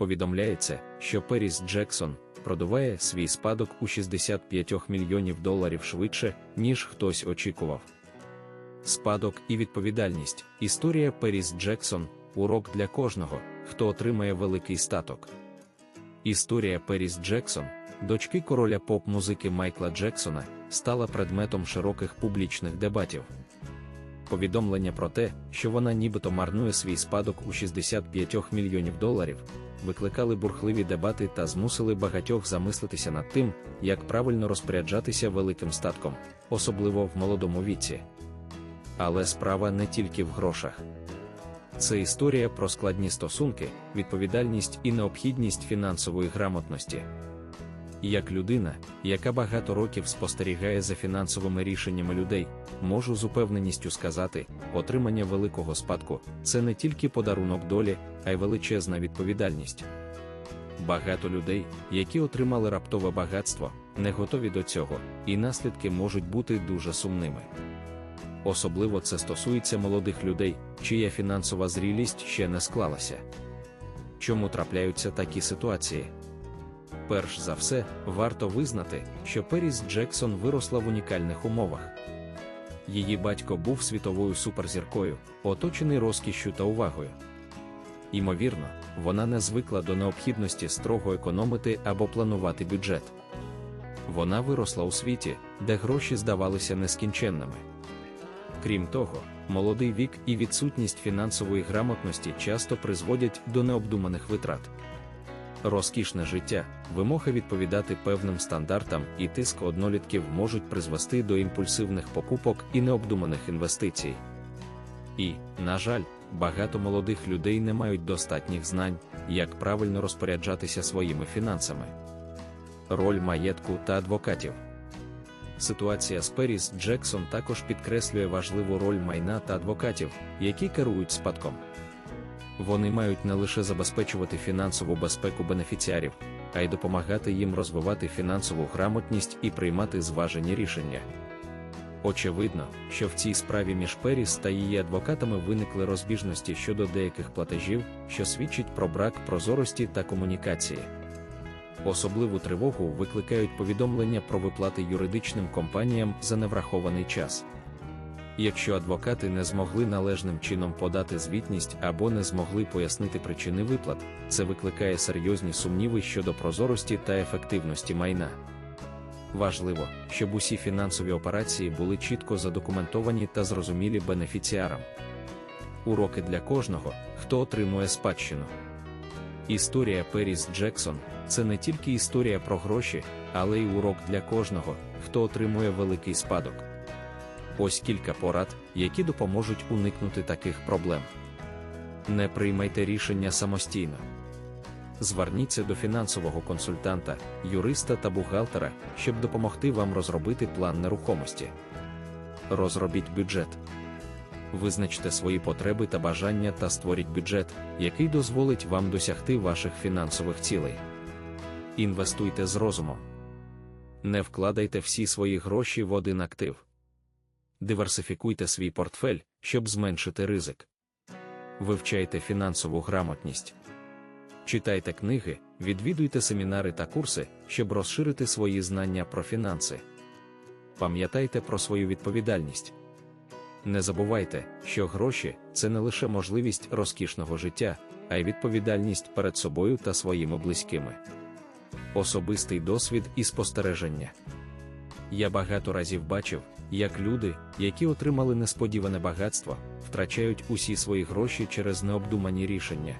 повідомляється, що Періс Джексон продуває свій спадок у 65 мільйонів доларів швидше, ніж хтось очікував. Спадок і відповідальність. Історія Періс Джексон урок для кожного, хто отримає великий статок. Історія Періс Джексон, дочки короля поп-музики Майкла Джексона, стала предметом широких публічних дебатів. Повідомлення про те, що вона нібито марнує свій спадок у 65 мільйонів доларів, викликали бурхливі дебати та змусили багатьох замислитися над тим, як правильно розпоряджатися великим статком, особливо в молодому віці. Але справа не тільки в грошах. Це історія про складні стосунки, відповідальність і необхідність фінансової грамотності. Як людина, яка багато років спостерігає за фінансовими рішеннями людей, можу з упевненістю сказати, отримання великого спадку це не тільки подарунок долі, а й величезна відповідальність. Багато людей, які отримали раптове багатство, не готові до цього, і наслідки можуть бути дуже сумними. Особливо це стосується молодих людей, чия фінансова зрілість ще не склалася. Чому трапляються такі ситуації? Перш за все, варто визнати, що Періс Джексон виросла в унікальних умовах. Її батько був світовою суперзіркою, оточений розкішшю та увагою. Ймовірно, вона не звикла до необхідності строго економити або планувати бюджет. Вона виросла у світі, де гроші здавалися нескінченними. Крім того, молодий вік і відсутність фінансової грамотності часто призводять до необдуманих витрат. Розкішне життя, вимога відповідати певним стандартам і тиск однолітків можуть призвести до імпульсивних покупок і необдуманих інвестицій. І, на жаль, багато молодих людей не мають достатніх знань, як правильно розпоряджатися своїми фінансами. Роль маєтку та адвокатів. Ситуація з Періс Джексон також підкреслює важливу роль майна та адвокатів, які керують спадком. Вони мають не лише забезпечувати фінансову безпеку бенефіціарів, а й допомагати їм розвивати фінансову грамотність і приймати зважені рішення. Очевидно, що в цій справі між Періс та її адвокатами виникли розбіжності щодо деяких платежів, що свідчить про брак прозорості та комунікації. Особливу тривогу викликають повідомлення про виплати юридичним компаніям за неврахований час. Якщо адвокати не змогли належним чином подати звітність або не змогли пояснити причини виплат, це викликає серйозні сумніви щодо прозорості та ефективності майна. Важливо, щоб усі фінансові операції були чітко задокументовані та зрозумілі бенефіціарам. Уроки для кожного, хто отримує спадщину. Історія Періс Джексон це не тільки історія про гроші, але й урок для кожного, хто отримує великий спадок. Ось кілька порад, які допоможуть уникнути таких проблем. Не приймайте рішення самостійно. Зверніться до фінансового консультанта, юриста та бухгалтера, щоб допомогти вам розробити план нерухомості. Розробіть бюджет. Визначте свої потреби та бажання та створіть бюджет, який дозволить вам досягти ваших фінансових цілей. Інвестуйте з розумом. Не вкладайте всі свої гроші в один актив. Диверсифікуйте свій портфель, щоб зменшити ризик. Вивчайте фінансову грамотність. Читайте книги, відвідуйте семінари та курси, щоб розширити свої знання про фінанси. Пам'ятайте про свою відповідальність. Не забувайте, що гроші це не лише можливість розкішного життя, а й відповідальність перед собою та своїми близькими. Особистий досвід і спостереження. Я багато разів бачив, як люди, які отримали несподіване багатство, втрачають усі свої гроші через необдумані рішення.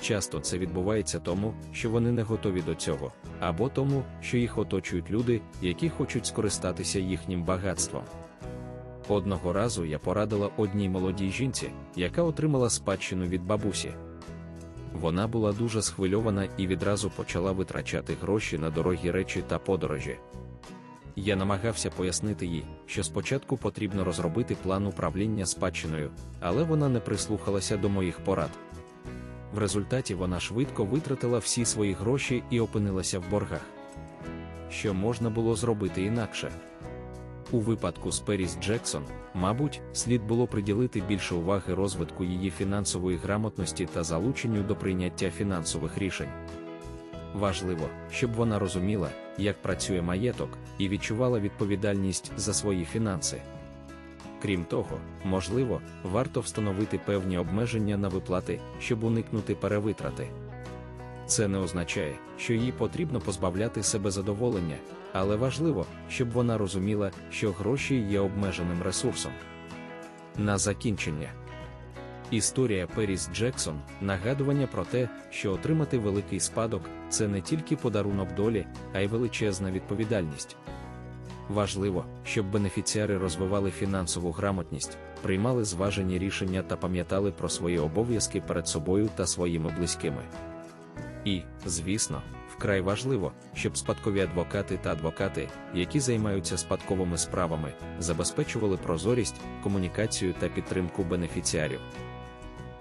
Часто це відбувається тому, що вони не готові до цього, або тому, що їх оточують люди, які хочуть скористатися їхнім багатством. Одного разу я порадила одній молодій жінці, яка отримала спадщину від бабусі. Вона була дуже схвильована і відразу почала витрачати гроші на дорогі речі та подорожі. Я намагався пояснити їй, що спочатку потрібно розробити план управління спадщиною, але вона не прислухалася до моїх порад. В результаті вона швидко витратила всі свої гроші і опинилася в боргах. Що можна було зробити інакше? У випадку з Періс Джексон, мабуть, слід було приділити більше уваги розвитку її фінансової грамотності та залученню до прийняття фінансових рішень. Важливо, щоб вона розуміла, як працює маєток, і відчувала відповідальність за свої фінанси. Крім того, можливо, варто встановити певні обмеження на виплати, щоб уникнути перевитрати. Це не означає, що їй потрібно позбавляти себе задоволення, але важливо, щоб вона розуміла, що гроші є обмеженим ресурсом. На закінчення. Історія Періс Джексон нагадування про те, що отримати великий спадок це не тільки подарунок долі, а й величезна відповідальність. Важливо, щоб бенефіціари розвивали фінансову грамотність, приймали зважені рішення та пам'ятали про свої обов'язки перед собою та своїми близькими. І, звісно, вкрай важливо, щоб спадкові адвокати та адвокати, які займаються спадковими справами, забезпечували прозорість, комунікацію та підтримку бенефіціарів.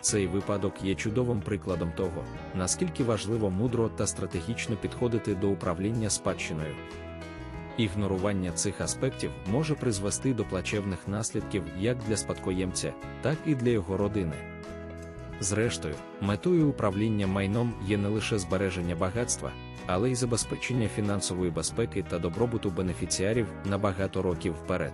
Цей випадок є чудовим прикладом того, наскільки важливо мудро та стратегічно підходити до управління спадщиною. Ігнорування цих аспектів може призвести до плачевних наслідків як для спадкоємця, так і для його родини. Зрештою, метою управління майном є не лише збереження багатства, але й забезпечення фінансової безпеки та добробуту бенефіціарів на багато років вперед.